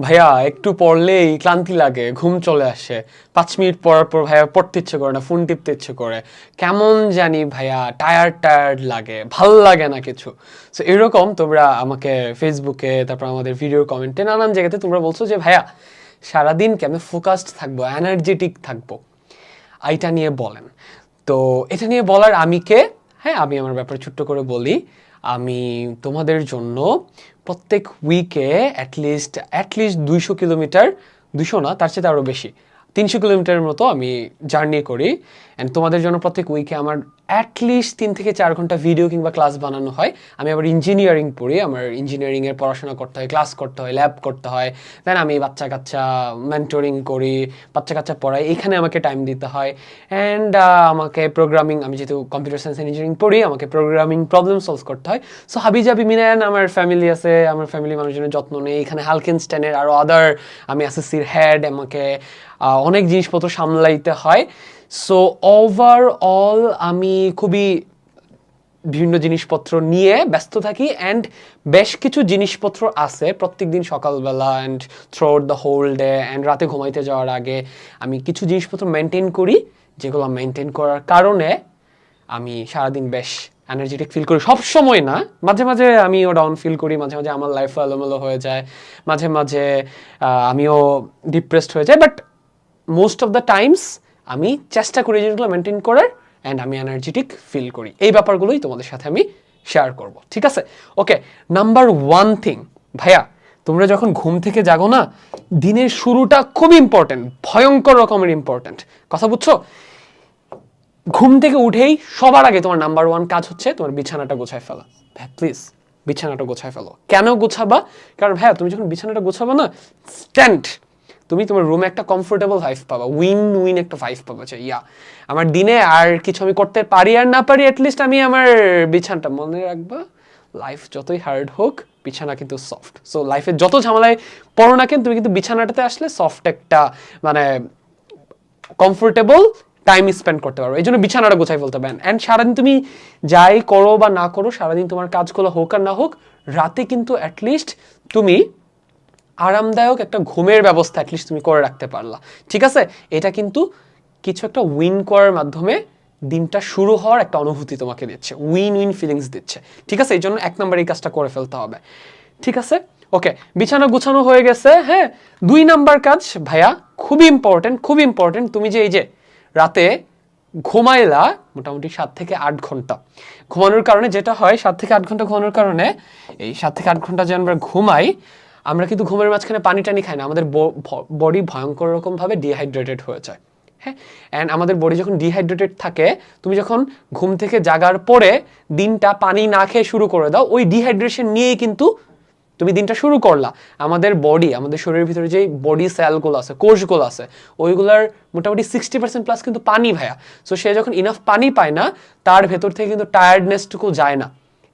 ভাইয়া, একটু পড়লেই ক্লান্তি লাগে, ঘুম চলে আসে। পাঁচ মিনিট পর পর ভাইয়া পড়তে ইচ্ছে করে না, ফোন টিপতে ইচ্ছে করে। কেমন জানি ভাইয়া টায়ার্ড টায়ার্ড লাগে, ভালো লাগে না কিছু। সো এরকম তোমরা আমাকে ফেসবুকে তারপর আমাদের ভিডিও কমেন্টে নানান জায়গাতে তোমরা বলছো যে, ভাইয়া, সারাদিন কেমন ফোকাসড থাকব এনার্জেটিক থাকব? এইটা নিয়ে বলেন। তো, এটা নিয়ে বলার আমি কে? হ্যাঁ আমি আমার ব্যাপারে ছোট্ট করে বলি। আমি তোমাদের জন্য প্রত্যেক উইকে অ্যাটলিস্ট অ্যাটলিস্ট দুইশো কিলোমিটার দুশো না, তার চেয়ে আরও বেশি, তিনশো কিলোমিটারের মতো আমি জার্নি করি। অ্যান্ড তোমাদের জন্য প্রত্যেক উইকে আমার অ্যাটলিস্ট তিন থেকে চার ঘণ্টা ভিডিও কিংবা ক্লাস বানানো হয়। আমি আবার ইঞ্জিনিয়ারিং পড়ি, আমার ইঞ্জিনিয়ারিংয়ের পড়াশোনা করতে হয় ক্লাস করতে হয় ল্যাব করতে হয়। দেন আমি বাচ্চা কাচ্চা মেন্টরিং করি, বাচ্চা কাচ্চা পড়াই, এখানে আমাকে টাইম দিতে হয়। অ্যান্ড আমাকে প্রোগ্রামিং আমি যেহেতু কম্পিউটার সায়েন্স ইঞ্জিনিয়ারিং পড়ি, আমাকে প্রোগ্রামিং প্রবলেম সলভ করতে হয়। সো হাবিজাবি মিনায়ন আমার ফ্যামিলি আছে, আমার ফ্যামিলি মানুষজনের যত্ন নেই। এখানে হালকেনস্টেনের আরও আদার আমি এসএসসির হেড আমাকে অনেক জিনিসপত্র সামলাইতে হয়। সো ওভারঅল আমি খুবই বিভিন্ন জিনিসপত্র নিয়ে ব্যস্ত থাকি অ্যান্ড বেশ কিছু জিনিসপত্র আছে। প্রত্যেকদিন সকালবেলা and through the whole day and রাতে ঘুমাইতে যাওয়ার আগে আমি কিছু জিনিসপত্র মেনটেন করি, যেগুলো মেনটেন করার কারণে আমি সারাদিন বেশ এনার্জেটিক ফিল করি। সব সময় না, মাঝে মাঝে আমিও ডাউন ফিল করি, মাঝে মাঝে আমার লাইফ এলোমেলো হয়ে যায়, মাঝে মাঝে আমিও ডিপ্রেসড হয়ে যাই but most of the times আমি চেষ্টা করি জিনিসগুলো মেনটেন করার অ্যান্ড আমি এনার্জেটিক ফিল করি। এই ব্যাপারগুলোই তোমাদের সাথে আমি শেয়ার করব, ঠিক আছে? ওকে নাম্বার ওয়ান থিং ভাইয়া, তোমরা যখন ঘুম থেকে জাগো না, দিনের শুরুটা খুব ইম্পর্ট্যান্ট ভয়ঙ্কর রকমের ইম্পর্ট্যান্ট কথা বুঝছ? ঘুম থেকে উঠেই সবার আগে তোমার নাম্বার ওয়ান কাজ হচ্ছে তোমার বিছানাটা গোছায় ফেলা। ভাই প্লিজ বিছানাটা গোছায় ফেলো। কেন গোছাবা? কারণ ভাইয়া, তুমি যখন বিছানাটা গোছাবা না স্ট্যান্ড তুমি তোমার রুমে একটা কমফোর্টেবল ভাইফ পাবা উইন উইন একটা ভাইফ পাবা যে ইয়া আমার দিনে আর কিছু আমি করতে পারি আর না পারি অ্যাটলিস্ট আমি আমার বিছানাটা মনে রাখবা লাইফ যতই হার্ড হোক, বিছানা কিন্তু সফট সো লাইফে যত ঝামেলায় পড়ো না কেন, তুমি কিন্তু বিছানাটাতে আসলে সফট একটা মানে কমফোর্টেবল টাইম স্পেন্ড করতে পারো এই জন্য বিছানাটা গোছাই বলতে পারেন অ্যান্ড সারাদিন তুমি যাই করো বা না করো, সারাদিন তোমার কাজগুলো হোক আর না হোক, রাতে কিন্তু অ্যাটলিস্ট তুমি আরামদায়ক একটা ঘুমের ব্যবস্থা অ্যাটলিস্ট তুমি করে রাখতে পারলা। ঠিক আছে? এটা কিন্তু কিছু একটা উইন করার মাধ্যমে দিনটা শুরু হওয়ার একটা অনুভূতি তোমাকে দিচ্ছে। উইন উইন ফিলিংস দিচ্ছে। ঠিক আছে? এই জন্য এক নম্বর এই কাজটা করে ফেলতে হবে। ঠিক আছে? ওকে বিছানা গুছানো হয়ে গেছে হ্যাঁ? দুই নাম্বার কাজ, ভাইয়া খুবই ইম্পর্টেন্ট খুব ইম্পর্টেন্ট তুমি যে এই যে রাতে ঘুমাইলা মোটামুটি সাত থেকে আট ঘণ্টা। ঘুমানোর কারণে যেটা হয়, সাত থেকে আট ঘণ্টা ঘুমানোর কারণে এই সাত থেকে আট ঘণ্টা যে আমরা ঘুমাই আমরা কিন্তু ঘুমের মাঝখানে পানি টানি খাই না, আমাদের বডি ভয়ঙ্কর রকমভাবে ডিহাইড্রেটেড হয়ে যায় হ্যাঁ? অ্যান্ড আমাদের বডি যখন ডিহাইড্রেটেড থাকে, তুমি যখন ঘুম থেকে জাগার পরে দিনটা পানি না খেয়ে শুরু করে দাও, ওই ডিহাইড্রেশন নিয়েই কিন্তু তুমি দিনটা শুরু করলা। আমাদের বডি আমাদের শরীরের ভিতরে যে বডি সেলগুলো আছে, কোষগুলো আছে, ওইগুলার মোটামুটি সিক্সটি পার্সেন্ট প্লাস কিন্তু পানি ভাইয়া। সো সে যখন ইনাফ পানি পায় না, তার ভেতর থেকে কিন্তু টায়ার্ডনেসটুকু যায় না।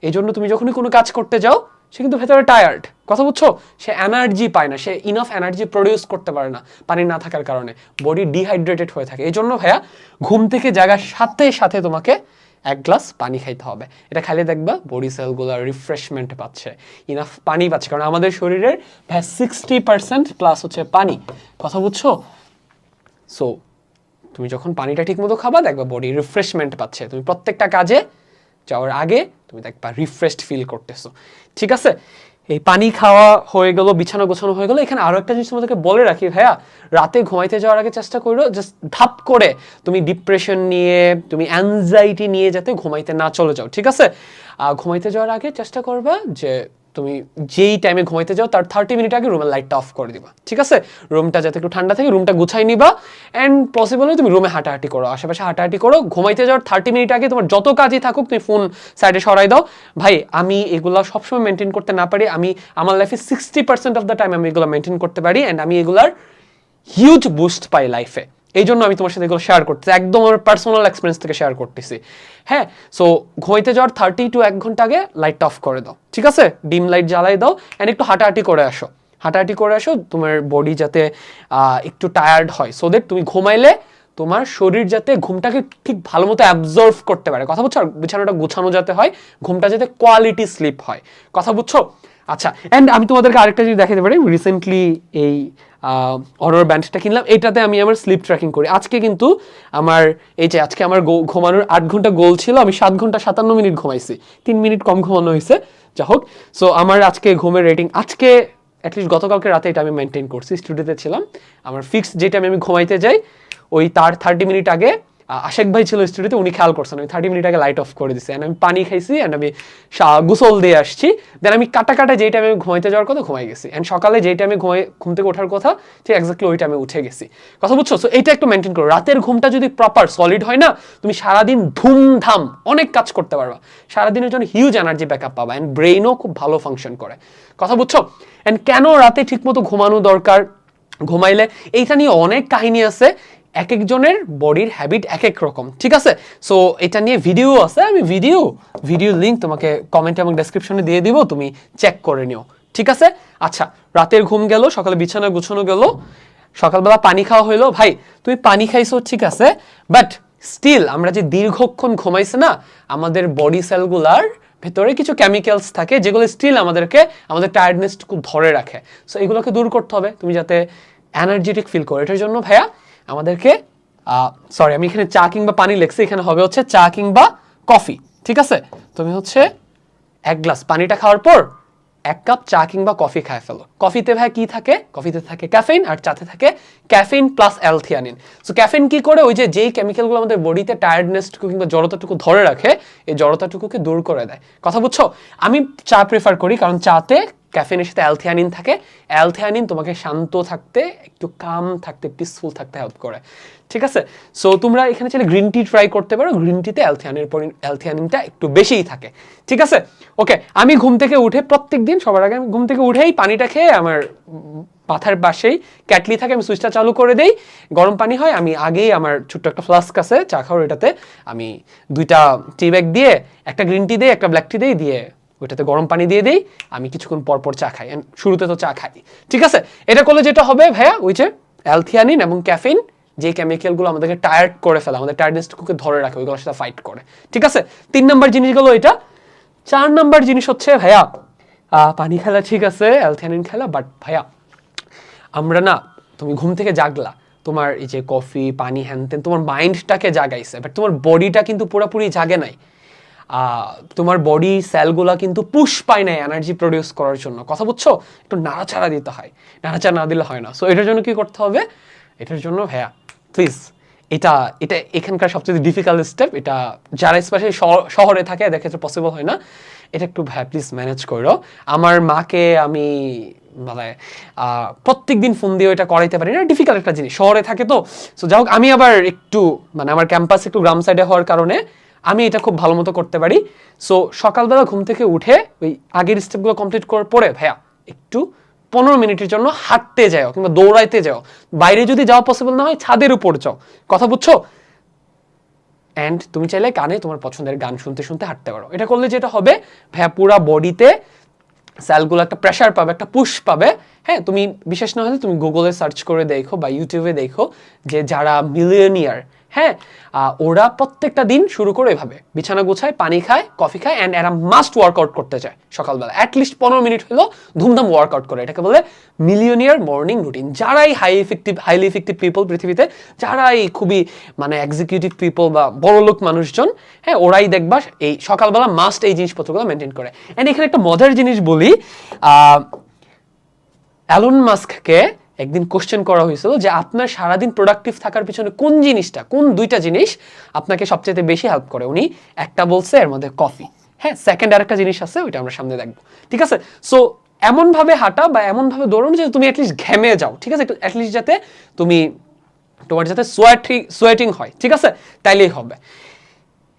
এই জন্য তুমি যখনই কোনো কাজ করতে যাও সে কিন্তু ভেতরে টায়ার্ড কথা বুঝছ? সে এনার্জি পায় না। সে ইনাফ এনার্জি প্রডিউস করতে পারে না, পানি না থাকার কারণে। বডি ডিহাইড্রেটেড হয়ে থাকে। এই জন্য ভাইয়া, ঘুম থেকে জাগার সাথে সাথে তোমাকে এক গ্লাস পানি খাইতে হবে। এটা খাইলে দেখবা বডি সেলগুলো রিফ্রেশমেন্ট পাচ্ছে। ইনাফ পানি পাচ্ছে। কারণ আমাদের শরীরের ভাই সিক্সটি পার্সেন্ট প্লাস হচ্ছে পানি। কথা বুঝছ? সো তুমি যখন পানিটা ঠিকমতো খাবা, দেখবা বডি রিফ্রেশমেন্ট পাচ্ছে। তুমি প্রত্যেকটা কাজে যাওয়ার আগে তুমি দেখবা রিফ্রেশড ফিল করতেছো। ঠিক আছে? এই পানি খাওয়া হয়ে গেল, বিছানা গোছানো হয়ে গেলো, এখানে আরও একটা জিনিস তোমাদেরকে বলে রাখি, ভাইয়া, রাতে ঘুমাইতে যাওয়ার আগে চেষ্টা করো জাস্ট ধাপ করে তুমি ডিপ্রেশন নিয়ে, তুমি অ্যাংজাইটি নিয়ে যাতে ঘুমাইতে না চলে যাও, ঠিক আছে? ঘুমাইতে যাওয়ার আগে চেষ্টা করবা যে তুমি যেই টাইমে ঘুমাইতে যাও, তার থার্টি মিনিট আগে রুমের লাইটটা অফ করে দিবা। ঠিক আছে? রুমটা যাতে একটু ঠান্ডা থাকে রুমটা গুছাই নিবা। অ্যান্ড পসিবল হলে তুমি রুমে হাঁটাহাঁটি করো। আশেপাশে হাঁটাহাঁটি করো। ঘুমাইতে যাওয়ার থার্টি মিনিট আগে তোমার যত কাজই থাকুক, তুমি ফোন সাইডে সরাই দাও। ভাই, আমি এগুলো সবসময় মেনটেন করতে না পারি। আমি, আমার লাইফে sixty percent of the time আমি এগুলো মেনটেন করতে পারি। অ্যান্ড আমি এগুলার হিউজ বুস্ট পাই লাইফে এই জন্য আমি তোমার সাথে এগুলো শেয়ার করতেছি। একদম আমার পার্সোনাল এক্সপিরিয়েন্স থেকে শেয়ার করতেছি। হ্যাঁ সো ঘুমাইতে যাওয়ার থার্টি টু এক ঘণ্টা আগে লাইটটা অফ করে দাও। ঠিক আছে? ডিম লাইট জ্বালাই দাও। অ্যান্ড একটু হাঁটাহাঁটি করে আসো। হাঁটাহাঁটি করে আসো, তোমার বডি যাতে একটু টায়ার্ড হয়। সো দ্যাট তুমি ঘুমাইলে তোমার শরীর যাতে ঘুমটাকে ঠিক ভালো মতো অ্যাবজর্ভ করতে পারে। কথা বুঝছ? বিছানাটা গোছানো যাতে হয়, ঘুমটা যাতে কোয়ালিটি স্লিপ হয়। কথা বুঝছ? আচ্ছা অ্যান্ড আমি তোমাদেরকে আরেকটা জিনিস দেখাতে পারি। রিসেন্টলি এই অনার ব্যান্ডটা কিনলাম। এটাতে আমি আমার স্লিপ ট্র্যাকিং করি। আজকে কিন্তু আমার, এই যে আজকে আমার ঘুমানোর আট ঘণ্টা গোল ছিল, আমি সাত ঘণ্টা সাতান্ন মিনিট ঘুমাইছি। তিন মিনিট কম ঘুমানো হয়েছে। যা হোক সো আমার আজকে ঘুমের রেটিং আজকে অ্যাটলিস্ট গতকালকে রাতে এটা আমি মেনটেন করছি। স্টুডিওতে ছিলাম। আমার ফিক্সড যেটা আমি ঘুমাইতে যাই, ওই তার থার্টি মিনিট আগে আশেক ভাই ছিল স্টুডিওতে উনি খেয়াল করছেন। আমি থার্টি মিনিট আগে লাইট অফ করে দিছি। And আমি পানি খাইছি অ্যান্ড আমি গোসল দিয়ে আসছি। দেন আমি কাটা কাটা যেই টাইমে আমি ঘুমাইতে যাওয়ার কথা ঘুমাই গেছি। অ্যান্ড সকালে যেই টাইমে ঘুমাই, ঘুম থেকে ওঠার কথা, ঠিক এক্স্যাক্টলি ওই টাইমে উঠে গেছি। কথা বুঝছ? সো এইটা একটু মেনটেন করো। রাতের ঘুমটা যদি প্রপার সলিড হয় না, তুমি সারাদিন ধুমধাম অনেক কাজ করতে পারবা। সারাদিনের জন্য হিউজ এনার্জি ব্যাকআপ পাবা। অ্যান্ড ব্রেইনও খুব ভালো ফাংশন করে। কথা বুঝছ? অ্যান্ড কেন রাতে ঠিকমতো ঘুমানো দরকার? ঘুমাইলে এইটা নিয়ে অনেক কাহিনী আছে। এক একজনের বডির হ্যাবিট এক এক রকম, ঠিক আছে? সো এটা নিয়ে ভিডিও আছে, আমি ভিডিও ভিডিও লিঙ্ক তোমাকে কমেন্ট এবং ডেসক্রিপশনে দিয়ে দিব, তুমি চেক করে নিও, ঠিক আছে? আচ্ছা রাতের ঘুম গেল, সকালে বিছানা গুছানো গেল, সকালবেলা পানি খাওয়া হইল, ভাই, তুমি পানি খাইছো, ঠিক আছে? বাট স্টিল আমরা যে দীর্ঘক্ষণ ঘুমাইছে না, আমাদের বডি সেলগুলার ভেতরে কিছু কেমিক্যালস থাকে, যেগুলো স্টিল আমাদেরকে, আমাদের টায়ার্ডনেস খুব ধরে রাখে। সো এগুলোকে দূর করতে হবে, তুমি যাতে এনার্জেটিক ফিল করো। এটার জন্য ভাইয়া আমাদেরকে সরি আমি এখানে চা কিংবা পানি লেখছি, এখানে হবে হচ্ছে চা কিংবা কফি, ঠিক আছে? তুমি হচ্ছে এক গ্লাস পানিটা খাওয়ার পর এক কাপ চা কিংবা কফি খায় ফেলো। কফিতে ভাই কি থাকে? কফিতে থাকে ক্যাফেইন আর চাতে থাকে caffeine plus L theanine. So caffeine কি করে? ওই যে যেই কেমিক্যালগুলো আমাদের বডিতে টায়ার্ডনেসটুকু কিংবা জড়তাটুকু ধরে রাখে, এই জড়তাটুকুকে দূর করে দেয়। কথা বুঝছ? আমি চা প্রেফার করি কারণ চাতে ক্যাফেনের সাথে অ্যালথিয়ানিন থাকে। অ্যালথিয়ানিন তোমাকে শান্ত থাকতে, একটু কাম থাকতে পিসফুল থাকতে হেল্প করে। ঠিক আছে? সো তোমরা এখানে চাইলে গ্রিন টি ট্রাই করতে পারো। গ্রিন টিতে অ্যালথিয়ানের অ্যালথিয়ানিনটা একটু বেশিই থাকে। ঠিক আছে? ওকে আমি ঘুম থেকে উঠে প্রত্যেক দিন, সবার আগে আমি ঘুম থেকে উঠেই পানিটা খেয়ে আমার মাথার পাশেই ক্যাটলি থাকে, আমি সুইচটা চালু করে দেই। গরম পানি হয়, আমি আগেই আমার ছোট্ট একটা ফ্লাস্ক আছে, চা খাওয়ার এটাতে আমি দুইটা টি ব্যাগ দিয়ে, একটা গ্রিন টি দিই, একটা ব্ল্যাক টি দিই, দিয়ে ওইটাতে গরম পানি দিয়ে দিই, আমি কিছুক্ষণ পর পর চা খাই শুরুতে তো চা খাই। ঠিক আছে? এটা করলে যেটা হবে ভাইয়া, ওই যে অ্যালথিয়ানিন এবং ক্যাফিন যে কেমিক্যালগুলো আমাদেরকে টায়ার্ড করে ফেলে, আমাদের টায়ার্ডনেসটুকুকে ধরে রাখে ওইগুলোর সাথে ফাইট করে। ঠিক আছে? তিন নাম্বার জিনিসগুলো এটা চার নাম্বার জিনিস হচ্ছে ভাইয়া পানি খেলা ঠিক আছে অ্যালথিয়ানিন খেলা বাট ভাইয়া, আমরা না, তুমি ঘুম থেকে জাগলা, তোমার এই যে কফি পানি হ্যান তোমার মাইন্ডটাকে জাগাইছে বাট তোমার বডিটা কিন্তু পুরোপুরি জাগে নাই। তোমার বডি সেলগুলা কিন্তু পুশ পায় না এনার্জি প্রডিউস করার জন্য। কথা বুঝছ? একটু নাড়াচাড়া দিতে হয়। নাড়াচাড়া না দিলে হয় না। সো এটার জন্য কি করতে হবে? এটার জন্য ভাইয়া প্লিজ এটা এটা এখানকার সবচেয়ে ডিফিকাল্ট স্টেপ এটা যারা স্পেশালি শহরে থাকে ক্ষেত্রে পসিবল হয় না। এটা একটু ভাইয়া প্লিজ ম্যানেজ করো। আমার মাকে আমি মানে প্রত্যেক দিন ফোন দিয়ে এটা করাইতে পারি না। ডিফিকাল্ট একটা জিনিস। শহরে থাকে তো। সো যাই আমি আবার একটু মানে আমার ক্যাম্পাস একটু গ্রাম সাইডে হওয়ার কারণে আমি এটা খুব ভালো মতো করতে পারি। সো সকালবেলা ঘুম থেকে উঠে ওই আগের স্টেপগুলো কমপ্লিট করার পরে ভাইয়া একটু পনেরো মিনিটের জন্য হাঁটতে যাও কিংবা দৌড়াইতে যাও। বাইরে যদি যাওয়া পসিবল না হয় ছাদের উপর যাও। কথা বুঝছ? অ্যান্ড তুমি চাইলে কানে তোমার পছন্দের গান শুনতে শুনতে হাঁটতে পারো। এটা করলে যেটা হবে, ভাইয়া পুরা বডিতে সেলগুলো একটা প্রেশার পাবে, একটা পুশ পাবে। হ্যাঁ তুমি বিশেষ না হলে তুমি গুগলে সার্চ করে দেখো বা ইউটিউবে দেখো যে যারা মিলিয়নিয়ার হ্যাঁ ওরা প্রত্যেকটা দিন শুরু করে এভাবে। বিছানা গুছায়, পানি খায় কফি খায় অ্যান্ড এরা মাস্ট ওয়ার্কআউট করতে চায় সকালবেলা। অ্যাটলিস্ট পনেরো মিনিট হলেও ধুমধাম ওয়ার্কআউট করে। এটাকে বলে মিলিয়নিয়ার মর্নিং রুটিন যারাই high effective highly effective people পৃথিবীতে, যারাই খুবই মানে এক্সিকিউটিভ পিপল বা বড় লোক মানুষজন হ্যাঁ ওরাই দেখবা এই সকালবেলা মাস্ট এই জিনিসপত্রগুলো মেনটেন করে। অ্যান্ড এখানে একটা মজার জিনিস বলি অ্যালন মাস্ককে একদিন কোশ্চেন করা হয়েছিল যে আপনার সারাদিন প্রোডাক্টিভ থাকার পিছনে কোন জিনিসটা, কোন দুইটা জিনিস আপনাকে সবচেয়ে বেশি হেল্প করে? উনি একটা বলছে, এর মধ্যে কফি হ্যাঁ সেকেন্ড আরেকটা জিনিস আছে, ওইটা আমরা সামনে দেখব। ঠিক আছে? সো এমনভাবে হাঁটা বা এমনভাবে দৌড়ানো যে তুমি অ্যাটলিস্ট ঘেমে যাও, ঠিক আছে? অ্যাটলিস্ট যাতে তুমি তোমার যাতে সোয়েটিং সোয়েটিং হয়, ঠিক আছে? তাইলেই হবে।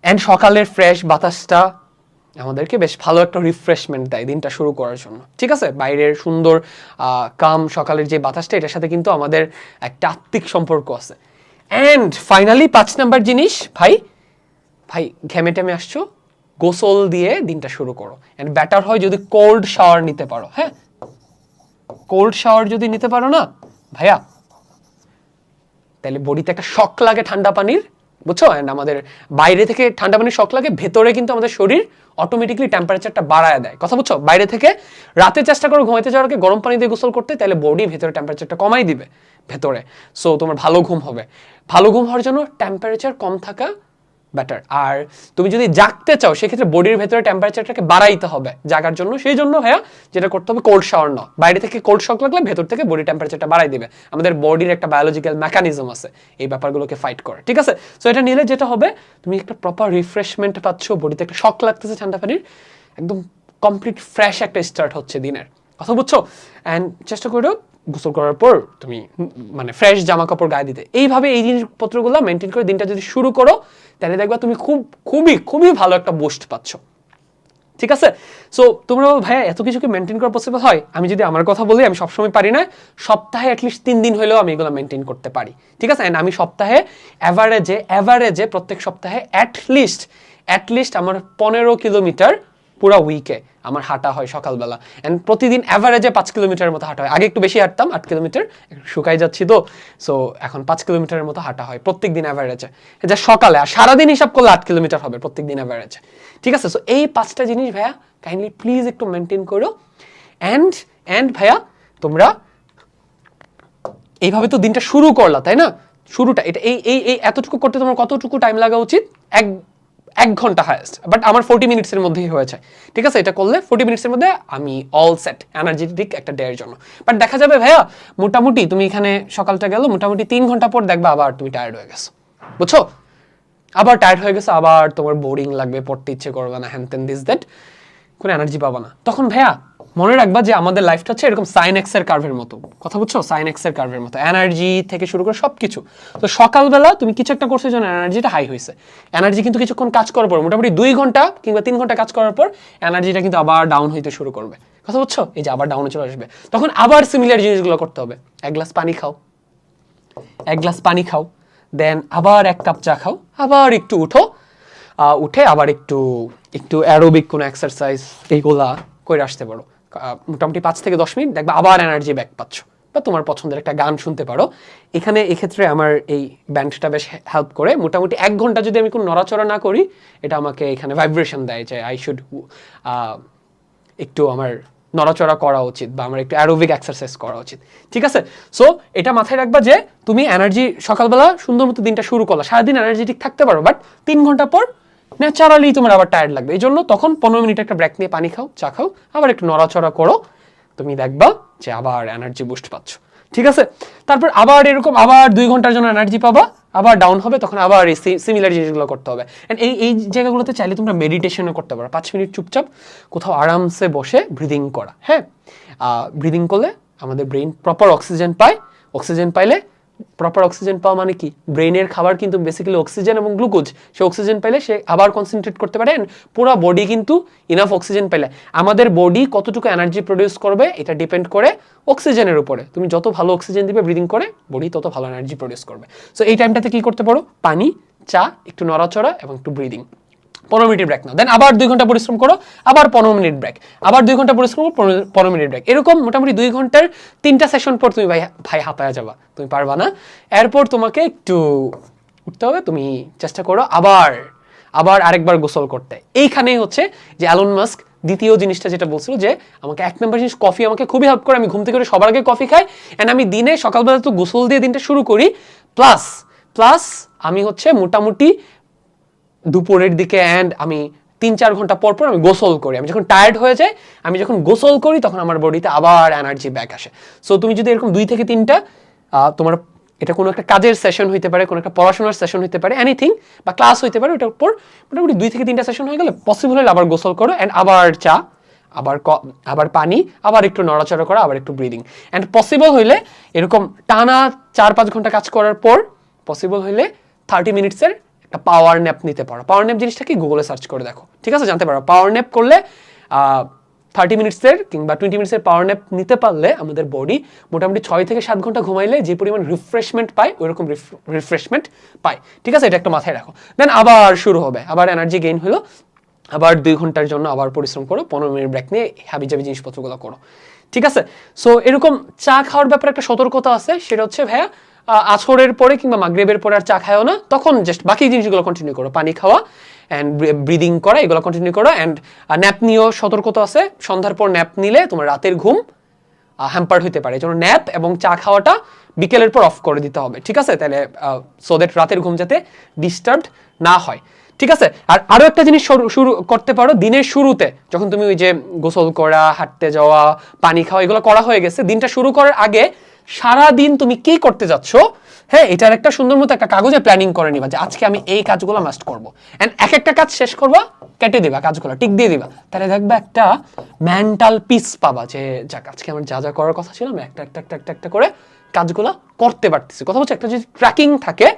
অ্যান্ড সকালের ফ্রেশ বাতাসটা আমাদেরকে বেশ ভালো একটা রিফ্রেশমেন্ট দেয় দিনটা শুরু করার জন্য। ঠিক আছে? বাইরের সুন্দর কাম সকালের যে বাতাসটা, এটার সাথে কিন্তু আমাদের একটা আত্মিক সম্পর্ক আছে। অ্যান্ড ফাইনালি পাঁচ নাম্বার জিনিস, ভাই ভাই, ঘেমে টেমে আসছো? গোসল দিয়ে দিনটা শুরু করো। অ্যান্ড ব্যাটার হয় যদি কোল্ড শাওয়ার নিতে পারো হ্যাঁ? কোল্ড শাওয়ার যদি নিতে পারো না, ভাইয়া, তাহলে বডিতে একটা শক লাগে ঠান্ডা পানির। বুঝছ? অ্যান্ড আমাদের বাইরে থেকে ঠান্ডা পানির শখ লাগে, ভেতরে কিন্তু আমাদের শরীর অটোমেটিকলি টেম্পারেচারটা বাড়ায় দেয়। কথা বুঝছ? বাইরে থেকে রাতে চেষ্টা করো ঘুমাইতে যাওয়ার আগে গরম পানি দিয়ে গোসল করতে, তাহলে বডি ভেতরে টেম্পারেচারটা কমাই দিবে, ভেতরে। সো তোমার ভালো ঘুম হবে। ভালো ঘুম হওয়ার জন্য টেম্পারেচার কম থাকা বেটার আর তুমি যদি জাগতে চাও, সেক্ষেত্রে বডির ভেতরে টেম্পারেচারটাকে বাড়াইতে হবে জাগার জন্য। সেই জন্য ভাইয়া, যেটা করতে হবে কোল্ড শাওয়ার নাও। বাইরে থেকে কোল্ড শক লাগলে ভেতর থেকে বডি টেম্পারেচারটা বাড়াই দিবে। আমাদের বডির একটা বায়োলজিক্যাল মেকানিজম আছে, এই ব্যাপারগুলোকে ফাইট করে, ঠিক আছে? সো এটা নিলে যেটা হবে, তুমি একটা প্রপার রিফ্রেশমেন্ট পাচ্ছ বডিতে একটা শক লাগতেছে ঠান্ডা পানির, একদম কমপ্লিট ফ্রেশ একটা স্টার্ট হচ্ছে দিনের। কথা বুঝছ? অ্যান্ড চেষ্টা করো গোসল করার পর তুমি মানে ফ্রেশ জামা কাপড় গায়ে দিতে। এইভাবে এই জিনিসপত্রগুলো মেনটেন করে দিনটা যদি শুরু করো, তাহলে দেখবা তুমি খুব, খুবই খুবই ভালো একটা বুস্ট পাচ্ছ। ঠিক আছে? সো তোমরা ভাইয়া, এত কিছুকে মেনটেন করা পসিবল হয়? আমি যদি আমার কথা বলি, আমি সবসময় পারি না। সপ্তাহে অ্যাটলিস্ট তিন দিন হলেও আমি এগুলো মেনটেন করতে পারি। ঠিক আছে? অ্যান্ড আমি সপ্তাহে অ্যাভারেজে অ্যাভারেজে প্রত্যেক সপ্তাহে অ্যাটলিস্ট অ্যাটলিস্ট আমার পনেরো কিলোমিটার পুরো উইকে আমার হাঁটা হয় সকালবেলা। অ্যান্ড প্রতিদিন অ্যাভারেজে পাঁচ কিলোমিটারের মতো হাঁটা হয়। আগে একটু বেশি হাঁটতাম, আট কিলোমিটার শুকাই যাচ্ছি তো। সো এখন পাঁচ কিলোমিটারের মতো হাঁটা হয় প্রত্যেক দিন অ্যাভারেজে যা সকালে, আর সারাদিন হিসাব করলে আট কিলোমিটার হবে প্রত্যেক দিন অ্যাভারেজে ঠিক আছে? সো এই পাঁচটা জিনিস ভাইয়া কাইন্ডলি প্লিজ একটু মেনটেন করো। অ্যান্ড অ্যান্ড ভাইয়া, তোমরা এইভাবে তো দিনটা শুরু করলা, তাই না? শুরুটা, এটা এই এই এতটুকু করতে তোমার কতটুকু টাইম লাগা উচিত? এক এক ঘণ্টা হায়েস্ট বাট আমার ফোর্টি মিনিটসের মধ্যেই হয়েছে। ঠিক আছে? এটা করলে ফোর্টি মিনিটসের মধ্যে আমি অল সেট এনার্জেটিক একটা ডে জন্য। বাট দেখা যাবে ভাইয়া, মোটামুটি তুমি এখানে সকালটা গেলো, মোটামুটি তিন ঘণ্টা পর দেখবা আবার তুমি টায়ার্ড হয়ে গেছো। বুঝছ? আবার টায়ার্ড হয়ে গেছে, আবার তোমার বোরিং লাগবে, পড়তে ইচ্ছে করবে না হ্যান তেন দিস দ্যাট কোনো এনার্জি পাবা না। তখন ভাইয়া মনে রাখবা যে আমাদের লাইফটা হচ্ছে এরকম সাইন এক্সের কার্ভের মতো। কথা বুঝছ? সাইন এক্সের কার্ভের মতো। এনার্জি থেকে শুরু করে সব কিছু তো সকালবেলা তুমি কিছু একটা করছ যেন এনার্জিটা হাই হয়েছে। এনার্জি কিন্তু কিছুক্ষণ কাজ করার পর, মোটামুটি দুই ঘণ্টা কিংবা তিন ঘণ্টা কাজ করার পর এনার্জিটা কিন্তু আবার ডাউন হইতে শুরু করবে। কথা বুঝছ? এই যে আবার ডাউনে চলে আসবে। তখন আবার সিমিলার জিনিসগুলো করতে হবে। এক গ্লাস পানি খাও। এক গ্লাস পানি খাও। দেন আবার এক কাপ চা খাও। আবার একটু উঠো। উঠে আবার একটু একটু অ্যারোবিক কোনো এক্সারসাইজ এইগুলা করে আসতে পারো। মোটামুটি পাঁচ থেকে দশ মিনিট দেখবা আবার এনার্জি ব্যাক পাচ্ছ। বা তোমার পছন্দের একটা গান শুনতে পারো। এখানে এক্ষেত্রে আমার এই ব্যান্ডটা বেশ হেল্প করে। মোটামুটি এক ঘণ্টা যদি আমি কোনো নড়াচড়া না করি, এটা আমাকে এখানে ভাইব্রেশন দেয় যে আই শুড একটু আমার নড়াচড়া করা উচিত বা আমার একটু অ্যারোবিক এক্সারসাইজ করা উচিত। ঠিক আছে? সো এটা মাথায় রাখবা যে তুমি এনার্জি সকালবেলা সুন্দর মতো দিনটা শুরু করলা। সারাদিন এনার্জেটিক থাকতে পারো বাট তিন ঘণ্টা পর ন্যাচারালি তোমার আবার টায়ার্ড লাগবে। এই জন্য তখন পনেরো মিনিট একটা ব্রেক নিয়ে পানি খাও, চা খাও, আবার একটু নড়াচড়া করো। তুমি দেখবা যে আবার এনার্জি বুস্ট পাচ্ছ। ঠিক আছে? তারপর আবার এরকম আবার দুই ঘণ্টার জন্য এনার্জি পাবা, আবার ডাউন হবে, তখন আবার এই সিমিলার জিনিসগুলো করতে হবে। অ্যান্ড এই এই জায়গাগুলোতে চাইলে তোমরা মেডিটেশনও করতে পারো। পাঁচ মিনিট চুপচাপ কোথাও আরামসে বসে ব্রিদিং করা হ্যাঁ? ব্রিদিং করলে আমাদের ব্রেন প্রপার অক্সিজেন পায়। অক্সিজেন পাইলে প্রপার অক্সিজেন পাওয়া মানে কি? ব্রেইনের খাবার কিন্তু বেসিক্যালি অক্সিজেন এবং গ্লুকোজ সে অক্সিজেন পাইলে সে আবার কনসেন্ট্রেট করতে পারে পুরো বডি কিন্তু ইনাফ অক্সিজেন পেলে আমাদের বডি কতটুকু এনার্জি প্রডিউস করবে, এটা ডিপেন্ড করে অক্সিজেনের উপরে। তুমি যত ভালো অক্সিজেন দিবে ব্রিদিং করে বডি তত ভালো এনার্জি প্রডিউস করবে। সো এই টাইমটাতে কি করতে পারো? পানি, চা, একটু নড়াচড়া এবং একটু ব্রিদিং পনেরো মিনিট ব্রেক নাও। দেন আবার দুই ঘণ্টা পরিশ্রম করো, আবার পনেরো মিনিট ব্রেক আবার দুই ঘণ্টা পরিশ্রম করো, পনেরো- মিনিট ব্রেক এরকম মোটামুটি দুই ঘণ্টার তিনটা সেশন পর তুমি ভাই ভাই হাঁপায়া যাবা। তুমি পারবা না। এরপর তোমাকে একটু উঠতে হবে, তুমি চেষ্টা করো আবার আবার আরেকবার গোসল করতে। এইখানেই হচ্ছে যে অ্যালন মাস্ক দ্বিতীয় জিনিসটা যেটা বলছিল যে, আমাকে এক নম্বর জিনিস কফি আমাকে খুবই হেল্প করে। আমি ঘুম থেকে সবার আগে কফি খাই অ্যান্ড আমি দিনে সকালবেলা তো গোসল দিয়ে দিনটা শুরু করি। প্লাস প্লাস আমি হচ্ছে মোটামুটি দুপুরের দিকে অ্যান্ড আমি তিন চার ঘণ্টা পর পর আমি গোসল করি। আমি যখন টায়ার্ড হয়ে যাই, আমি যখন গোসল করি, তখন আমার বডিতে আবার এনার্জি ব্যাক আসে। সো তুমি যদি এরকম দুই থেকে তিনটা তোমার এটা কোনো একটা কাজের সেশন হইতে পারে, কোনো একটা পড়াশোনার সেশন হইতে পারে এনিথিং বা ক্লাস হইতে পারে, ওটার উপর মোটামুটি দুই থেকে তিনটা সেশন হয়ে গেলে পসিবল হলে আবার গোসল করো অ্যান্ড আবার চা, আবার আবার পানি, আবার একটু নড়াচড়া করা, আবার একটু ব্রিদিং অ্যান্ড পসিবল হইলে এরকম টানা চার পাঁচ ঘণ্টা কাজ করার পর পসিবল হইলে থার্টি মিনিটসের একটা পাওয়ার ন্যাপ নিতে পারো। পাওয়ার ন্যাপ জিনিসটা কি? গুগলে সার্চ করে দেখো। ঠিক আছে? জানতে পারো। পাওয়ার ন্যাপ করলে থার্টি মিনিটসের কিংবা টোয়েন্টি মিনিটসের পাওয়ার ন্যাপ নিতে পারলে আমাদের বডি মোটামুটি ছয় থেকে সাত ঘণ্টা ঘুমাইলে যে পরিমাণ রিফ্রেশমেন্ট পায়, ওইরকম রিফ্রেশমেন্ট পায়। ঠিক আছে? এটা একটা মাথায় রাখো। দেন আবার শুরু হবে। আবার এনার্জি গেইন হলো। আবার দুই ঘণ্টার জন্য আবার পরিশ্রম করো। পনেরো মিনিট ব্রেক নিয়ে হাবি জাবি জিনিসপত্রগুলো করো। ঠিক আছে? সো এরকম চা খাওয়ার ব্যাপারে একটা সতর্কতা আছে, সেটা হচ্ছে, ভাইয়া আছরের পরে কিংবা মাগরেবের পরে আর চা খায়ও না, তখন জাস্ট বাকি জিনিসগুলো কন্টিনিউ করো, পানি খাওয়া অ্যান্ড ব্রিদিং করা, এগুলো কন্টিনিউ করো অ্যান্ড ন্যাপ নিয়েও সতর্কতা আছে, সন্ধ্যার পর ন্যাপ নিলে তোমার রাতের ঘুম হ্যাম্পার্ড হতে পারে জন্য ন্যাপ এবং চা খাওয়াটা বিকেলের পর অফ করে দিতে হবে, ঠিক আছে? তাহলে সো দ্যাট রাতের ঘুম যাতে ডিস্টার্বড না হয়। ঠিক আছে? আর আরও একটা জিনিস শুরু করতে পারো, দিনের শুরুতে, যখন তুমি ওই যে গোসল করা, হাঁটতে যাওয়া, পানি খাওয়া, এগুলো করা হয়ে গেছে, দিনটা শুরু করার আগে সারা দিন তুমি কি করতে যাচ্ছ? হ্যাঁ এটার একটা সুন্দর মতো একটা কাগজে প্ল্যানিং করে নিবা যে আজকে আমি এই কাজগুলো মাস্ট করব। এন্ড এক একটা কাজ শেষ করবা, কেটে দিবা কাজগুলো টিক দিয়ে দিবা। তাহলে দেখবা একটা মেন্টাল পিস পাবা যে, যাক, আজকে আমার যা যা করার কথা ছিল, আমি একটা একটা একটা একটা একটা করে কাজগুলো করতে পারতেছি। কথা হচ্ছে, একটা যদি ট্র্যাকিং থাকে,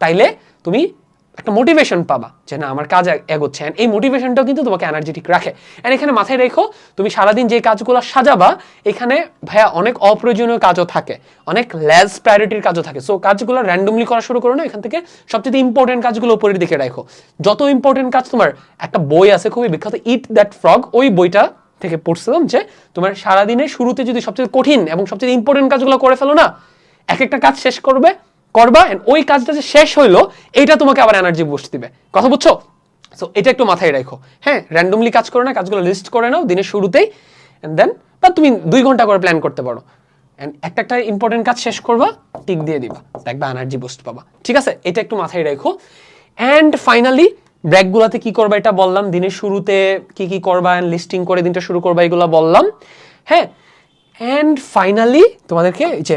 তাইলে তুমি একটা মোটিভেশন পাবা যে না, আমার কাজ এগোচ্ছে। And এই মোটিভেশনটাও কিন্তু তোমাকে এনার্জেটিক রাখে। এন্ড এখানে মাথায় রেখো, তুমি সারাদিন যে কাজগুলো সাজাবা, এখানে ভাইয়া অনেক অপ্রয়োজনীয় কাজও থাকে। অনেক ল্যাজ প্রায়োরিটির কাজও থাকে। সো কাজগুলো র্যান্ডমলি করা শুরু করো না, এখান থেকে সবচেয়ে ইম্পর্টেন্ট কাজগুলো উপরের দিকে রাখো। যত ইম্পর্টেন্ট কাজ তোমার, একটা বই আছে, খুবই বিখ্যাত ইট দ্যাট ফ্রগ ওই বইটা থেকে পড়ছিলাম যে তোমার সারাদিনের শুরুতে যদি সবচেয়ে কঠিন এবং সবচেয়ে ইম্পর্টেন্ট কাজগুলো করে ফেলো না এক একটা কাজ শেষ করবে করবা and ওই কাজটা যে শেষ হইল এটা তোমাকে আবার এনার্জি বুস্ট দিবে। কথা বুঝছ? সো এটা একটু মাথায় রাখো হ্যাঁ র্যান্ডমলি কাজ করো না, কাজগুলো লিস্ট করে নাও দিনের শুরুতেই অ্যান্ড দেন বা তুমি দুই ঘণ্টা করে প্ল্যান করতে পারো। অ্যান্ড একটা একটা ইম্পর্টেন্ট কাজ শেষ করবা টিক দিয়ে দিবা। দেখবা এনার্জি বুস্ট পাবা। ঠিক আছে? এটা একটু মাথায় রাখো অ্যান্ড ফাইনালি ব্রেকগুলোতে কি করবা এটা বললাম। দিনের শুরুতে কি কি করবা অ্যান্ড লিস্টিং করে দিনটা শুরু করবা, এগুলো বললাম। হ্যাঁ? অ্যান্ড ফাইনালি তোমাদেরকে যে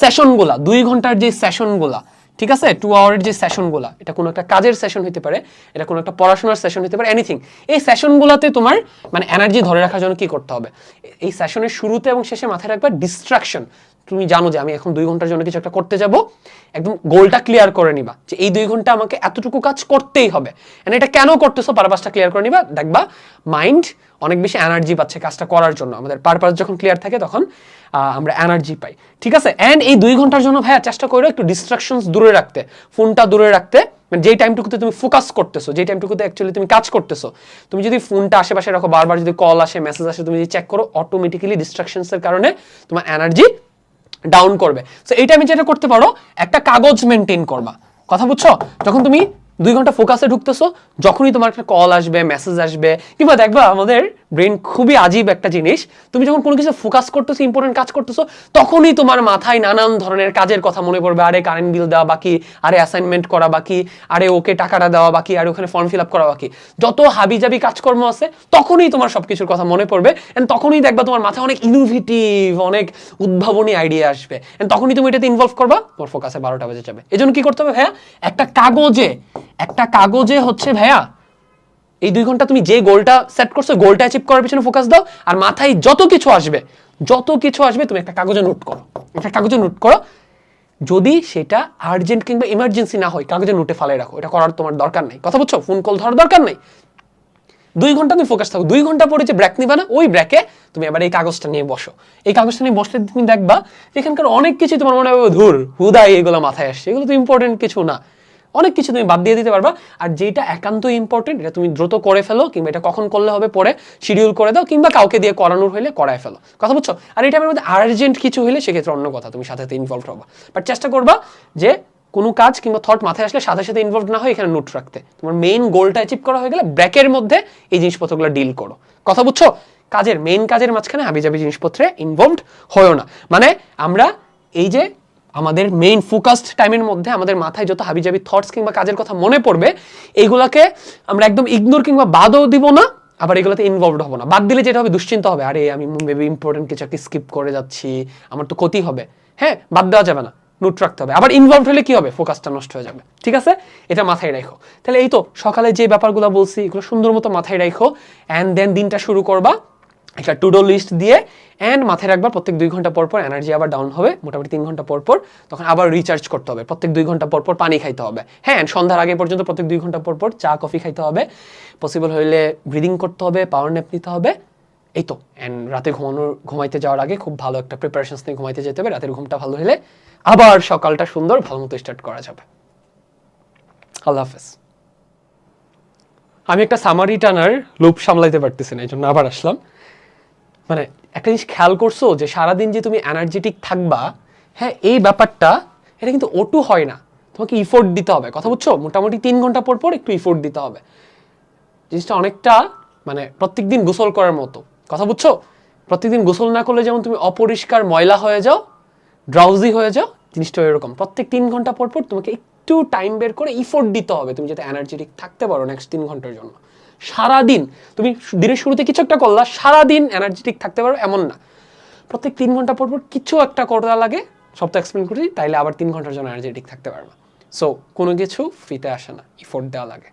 সেশনগুলা দুই ঘণ্টার যে সেশনগুলা ঠিক আছে? টু আওয়ারের যে সেশনগুলা এটা কোনো একটা কাজের সেশন হতে পারে, এটা কোনো একটা পড়াশোনার সেশন হতে পারে এনিথিং এই সেশনগুলোতে তোমার মানে এনার্জি ধরে রাখার জন্য কি করতে হবে? এই সেশনের শুরুতে এবং শেষে মাথায় রাখবে ডিস্ট্রাকশন তুমি জানো যে আমি এখন দুই ঘণ্টার জন্য কিছু একটা করতে যাব। একদম গোলটা ক্লিয়ার করে নিবা যে এই দুই ঘণ্টা আমাকে এতটুকু কাজ করতেই হবে। And এটা কেন করতেছো? পারপাসটা ক্লিয়ার করে নিবা। দেখবা মাইন্ড অনেক বেশি এনার্জি পাচ্ছে কাজটা করার জন্য। আমাদের পারপাস যখন ক্লিয়ার থাকে তখন আমরা এনার্জি পাই। ঠিক আছে? অ্যান্ড এই দুই ঘণ্টার জন্য ভাইয়া চেষ্টা করো একটু ডিস্ট্রাকশনস দূরে রাখতে। ফোনটা দূরে রাখতে। মানে যেই টাইমটুকুতে তুমি ফোকাস করতেছো, যেই টাইমটুকুতে অ্যাকচুয়ালি তুমি কাজ করতেছো, তুমি যদি ফোনটা আশেপাশে রাখো, বারবার যদি কল আসে মেসেজ আসে, তুমি যদি চেক করো অটোমেটিক্যালি ডিস্ট্রাকশনসের কারণে তোমার এনার্জি ডাউন করবে। সো এইটা আমি যেটা করতে পারো, একটা কাগজ মেনটেন করবা। কথা বুঝছ? যখন তুমি দুই ঘণ্টা ফোকাসে ঢুকতেছো, যখনই তোমার একটা কল আসবে মেসেজ আসবে, কিংবা দেখবা আমাদের ব্রেন খুবই আজীব একটা জিনিস, তুমি যখন কোনো কিছু ফোকাস করতেছো ইম্পর্টেন্ট কাজ করতেছো, তখনই তোমার মাথায় নানান ধরনের কাজের কথা মনে পড়বে। আরে কারেন্ট বিল দেওয়া বাকি, আরে অ্যাসাইনমেন্ট করা বাকি, আরে ওকে টাকাটা দেওয়া বাকি, আরে ওখানে ফর্ম ফিল আপ করা বাকি। যত হাবিজাবি কাজকর্ম আছে, তখনই তোমার সব কিছুর কথা মনে পড়বে এন্ড তখনই দেখবা তোমার মাথায় অনেক ইনোভেটিভ অনেক উদ্ভাবনী আইডিয়া আসবে। এন্ড তখনই তুমি এটাতে ইনভলভ করবা, তোমার ফোকাসে বারোটা বেজে যাবে। এই জন্য কি করতে হবে ভাইয়া? একটা কাগজে একটা কাগজে হচ্ছে, ভাইয়া, এই দুই ঘণ্টা তুমি যে গোলটা সেট করছ গোলটা অ্যাচিভ করার পিছনে ফোকাস দাও, আর মাথায় যত কিছু আসবে, যত কিছু আসবে, তুমি একটা কাগজে নোট করো। একটা কাগজে নোট করো। যদি সেটা আর্জেন্ট কিংবা ইমার্জেন্সি না হয়, কাগজে নোটে ফালাই রাখো। এটা করার তোমার দরকার নেই। কথা বুঝছ? ফোন কল ধরার দরকার নেই। দুই ঘণ্টা তুমি ফোকাস থাকো। দুই ঘণ্টা পরে যে ব্র্যাক নিবা না, ওই ব্র্যাকে তুমি এবার এই কাগজটা নিয়ে বসো। এই কাগজটা নিয়ে বসলে তুমি দেখবা, এখানকার অনেক কিছু তোমার মনে হবে, ধুর, হুদাই, এগুলো মাথায় আসছে। এগুলো তো ইম্পর্টেন্ট কিছু না। অনেক কিছু তুমি বাদ দিয়ে দিতে পারবা। আর যেটা একান্ত ইম্পর্টেন্ট এটা তুমি দ্রুত করে ফেলো, কিংবা এটা কখন করলে হবে পরে শিডিউল করে দাও, কিংবা কাউকে দিয়ে করানোর হলে করায় ফেলো। কথা বুঝছ? আর এই টাইমের মধ্যে আর্জেন্ট কিছু হলে সেক্ষেত্রে অন্য কথা, তুমি সাথে সাথে ইনভলভ হবা। বাট চেষ্টা করবা যে কোনো কাজ কিংবা থট মাথায় আসলে সাথে সাথে ইনভলভ না হয় এখানে নোট রাখতে। তোমার মেইন গোলটা অ্যাচিভ করা হয়ে গেলে ব্র্যাকের মধ্যে এই জিনিসপত্রগুলো ডিল করো। কথা বুঝছ? কাজের মেইন কাজের মাঝখানে হাবিজাবি জিনিসপত্রে ইনভলভড হয়েও না। মানে আমরা এই যে আমাদের মেইন ফোকাসড টাইমের মধ্যে, আমাদের মাথায় যত হাবিজাবি থটস কিংবা কাজের কথা মনে পড়বে, এইগুলাকে আমরা একদম ইগনোর কিংবা বাদও দিব না, আবার এগুলোতে ইনভলভড হব না। বাদ দিলে যেটা হবে, দুশ্চিন্তা হবে। আরে, আমি মেবি ইম্পর্টেন্ট কিছু একটা স্কিপ করে যাচ্ছি, আমার তো ক্ষতি হবে। হ্যাঁ বাদ দেওয়া যাবে না নোট রাখতে হবে। আবার ইনভলভ হলে কি হবে? ফোকাসটা নষ্ট হয়ে যাবে। ঠিক আছে? এটা মাথায় রাখো। তাহলে এই তো, সকালে যে ব্যাপারগুলো বলছি, এগুলো সুন্দর মতো মাথায় রাখো অ্যান্ড দেন দিনটা শুরু করবা। একটা টুডো লিস্ট দিয়ে অ্যান্ড মাথায় রাখবার প্রত্যেক দুই ঘণ্টা পর পর এনার্জি আবার ডাউন হবে, মোটামুটি তিন ঘণ্টা পর পর তখন আবার রিচার্জ করতে হবে। প্রত্যেক দুই ঘণ্টা পর পর পানি খাইতে হবে। হ্যাঁ সন্ধ্যার আগে পর্যন্ত প্রত্যেক দুই ঘণ্টা পর পর চা কফি খাইতে হবে। পসিবল হইলে ব্রিদিং করতে হবে পাওয়ার ন্যাপ নিতে হবে। এই তো অ্যান্ড রাতে ঘুমানোর, ঘুমাইতে যাওয়ার আগে খুব ভালো একটা প্রিপারেশনস নিয়ে ঘুমাইতে যেতে হবে। রাতের ঘুমটা ভালো হলে আবার সকালটা সুন্দর ভালো মতো স্টার্ট করা যাবে। আল্লাহ হাফেজ। আমি একটা সামারি টানার লুপ সামলাইতে পারতেছি না, এই জন্য আবার আসলাম। মানে একটা জিনিস খেয়াল করছ যে সারাদিন যে তুমি এনার্জেটিক থাকবা হ্যাঁ এই ব্যাপারটা, এটা কিন্তু ওটু হয় না। তোমাকে ইফোর্ট দিতে হবে। কথা বুঝছ? মোটামুটি তিন ঘণ্টা পর পর একটু ইফোর্ট দিতে হবে। জিনিসটা অনেকটা মানে প্রত্যেকদিন গোসল করার মতো। কথা বুঝছ? প্রত্যেকদিন গোসল না করলে যেমন তুমি অপরিষ্কার ময়লা হয়ে যাও ড্রাউজি হয়ে যাও, জিনিসটা এরকম। প্রত্যেক তিন ঘণ্টা পর পর তোমাকে একটু টাইম বের করে ইফোর্ট দিতে হবে। তুমি যাতে এনার্জেটিক থাকতে পারো নেক্সট তিন ঘণ্টার জন্য। সারাদিন, তুমি দিনের শুরুতে কিছু একটা করলা, সারাদিন এনার্জেটিক থাকতে পারো, এমন না। প্রত্যেক তিন ঘণ্টা পর পর কিছু একটা করা লাগে সব তো এক্সপ্লেন করি তাইলে আবার তিন ঘণ্টার জন্য এনার্জেটিক থাকতে পারবা। সো কোনো কিছু ফ্রিতে আসে না ইফোর্ট দেওয়া লাগে।